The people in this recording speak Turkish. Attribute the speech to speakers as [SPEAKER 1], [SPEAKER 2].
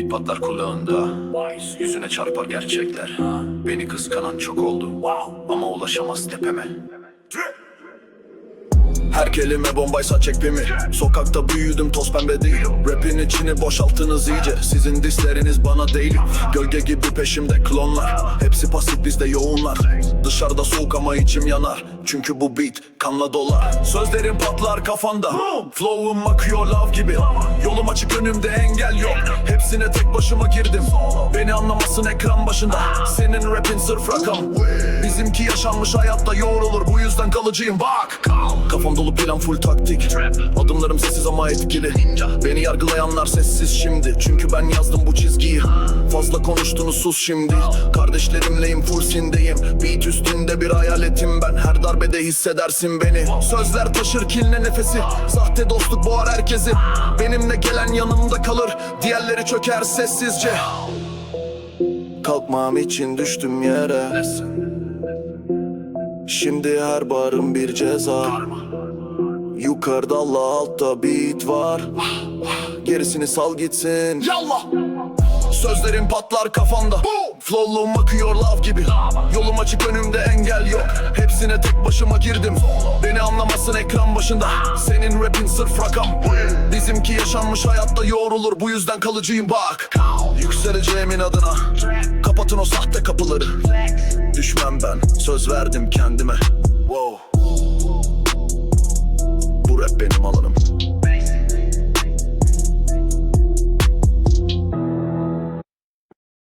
[SPEAKER 1] Bit patlar kulağında. Yüzüne çarpar gerçekler. Beni kıskanan çok oldu. Ama ulaşamaz tepeme. Her kelime bombaysa çek pimi Sokakta büyüdüm toz pembe değil. Rapin içini boşalttınız iyice. Sizin disleriniz bana değil. Gölge gibi peşimde klonlar. Hepsi pasif bizde yoğunlar Dışarıda soğuk ama içim yanar. Çünkü bu beat kanla dolar. Sözlerim patlar kafanda. Flow'um akıyor lav gibi. Yolum açık önümde engel yok. Hepsine tek başıma girdim. Beni anlamasın ekran başında. Senin rapin sırf rakam. Bizimki yaşanmış hayatta yoğrulur. Bu yüzden kalıcıyım. Bak. Kafam dolu plan full taktik. Adımlarım sessiz ama etkili. Beni yargılayanlar sessiz şimdi. Çünkü ben yazdım bu çizgiyi. Fazla konuştunuz sus şimdi. Kardeşlerimleyim full sindeyim. Beat üstünde bir hayaletim. Ben Her darbede hissedersin beni. Sözler taşır kinle nefesi. Sahte dostluk boğar herkesi. Benimle gelen yanımda kalır. Diğerleri çöker sessizce. Kalkmam için düştüm yere. Şimdi her barım bir ceza. Yukarıda Allah altta beat var. Gerisini sal gitsin. Yallah Sözlerim patlar kafanda Flow'luğum akıyor lav gibi. Yolum açık önümde engel yok. Hepsine tek başıma girdim. Beni anlamasın ekran başında. Senin rapin sırf rakam. Bizimki yaşanmış hayatta yoğrulur. Bu yüzden kalıcıyım bak. Yükseleceğimin adına. Kapatın o sahte kapıları. Düşmem ben. Söz verdim kendime